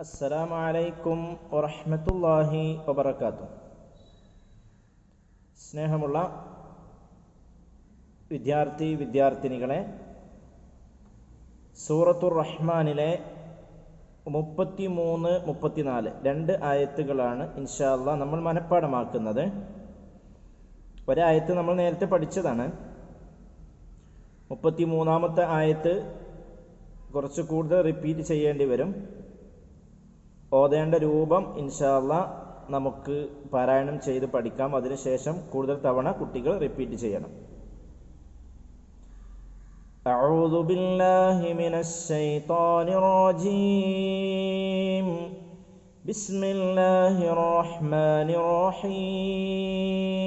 അസ്സലാം അലൈക്കും വറഹമത്തല്ലാഹി വബർക്കാത്തു സ്നേഹമുള്ള വിദ്യാർത്ഥി വിദ്യാർത്ഥിനികളെ സൂറത്തുർ റഹ്മാനിലെ മുപ്പത്തി മൂന്ന് മുപ്പത്തിനാല് രണ്ട് ആയത്തുകളാണ് ഇൻഷാല്ല നമ്മൾ മനഃപ്പാടമാക്കുന്നത് ഒരായത്ത് നമ്മൾ നേരത്തെ പഠിച്ചതാണ്. മുപ്പത്തി മൂന്നാമത്തെ ആയത്ത് കുറച്ച് കൂടുതൽ റിപ്പീറ്റ് ചെയ്യേണ്ടി വരും. ഓതേണ്ട രൂപം ഇൻഷാല്ല നമുക്ക് പാരായണം ചെയ്ത് പഠിക്കാം അതിനുശേഷം കൂടുതൽ തവണ കുട്ടികൾ റിപ്പീറ്റ് ചെയ്യണം أعوذ بالله من الشيطان الرجيم بسم الله الرحمن الرحيم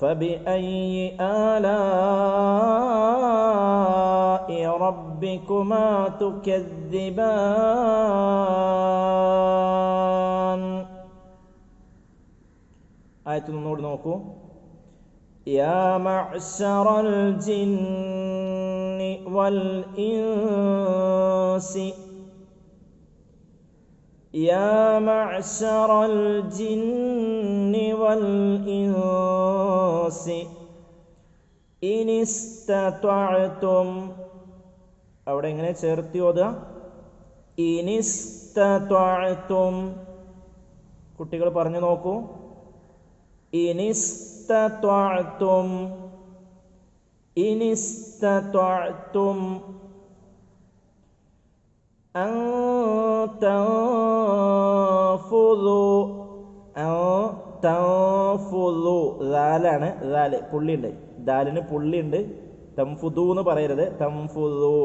فبأي آلاء ربكما تكذبان؟ آية النور نوكو. يا معشر الجن والإنس. يا معشر الجن والإنس. إن استطعتم അവിടെ എങ്ങനെ ചേർത്തി ഓതുക ഇനിസ്തത്വം കുട്ടികൾ പറഞ്ഞു നോക്കൂ ഇനിസ്തത്വം ഇനിസ്തത്വം أن تنفذوا أن تنفذوا ദാലാണ് ദാല് പുള്ളിയുണ്ട് ദാലിന് പുള്ളിയുണ്ട് തംഫുദു എന്ന് പറയരുത് തംഫുദു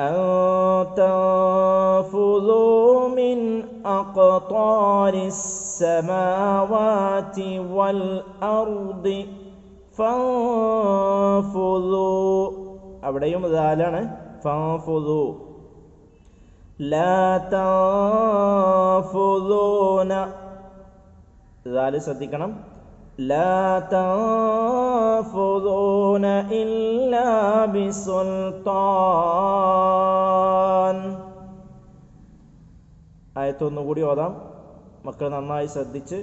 أن تنفذوا من أقطار السماوات والأرض فانفذوا അവിടെയും ദാലാണ് فانفذوا لا تنفذون ذلك ശ്രദ്ധിക്കണം لا تنفذون إلا بسلطان ആയത്തൊന്നുകൂടി ഓതാം മക്കൾ നന്നായി ശ്രദ്ധിച്ച്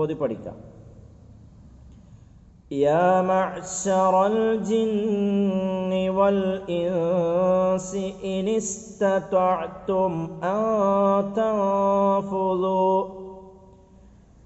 ഓതി പഠിക്കാം يا معشر الجن والإنس إن استطعتم أن تنفذوا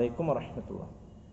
عليكم ورحمة الله.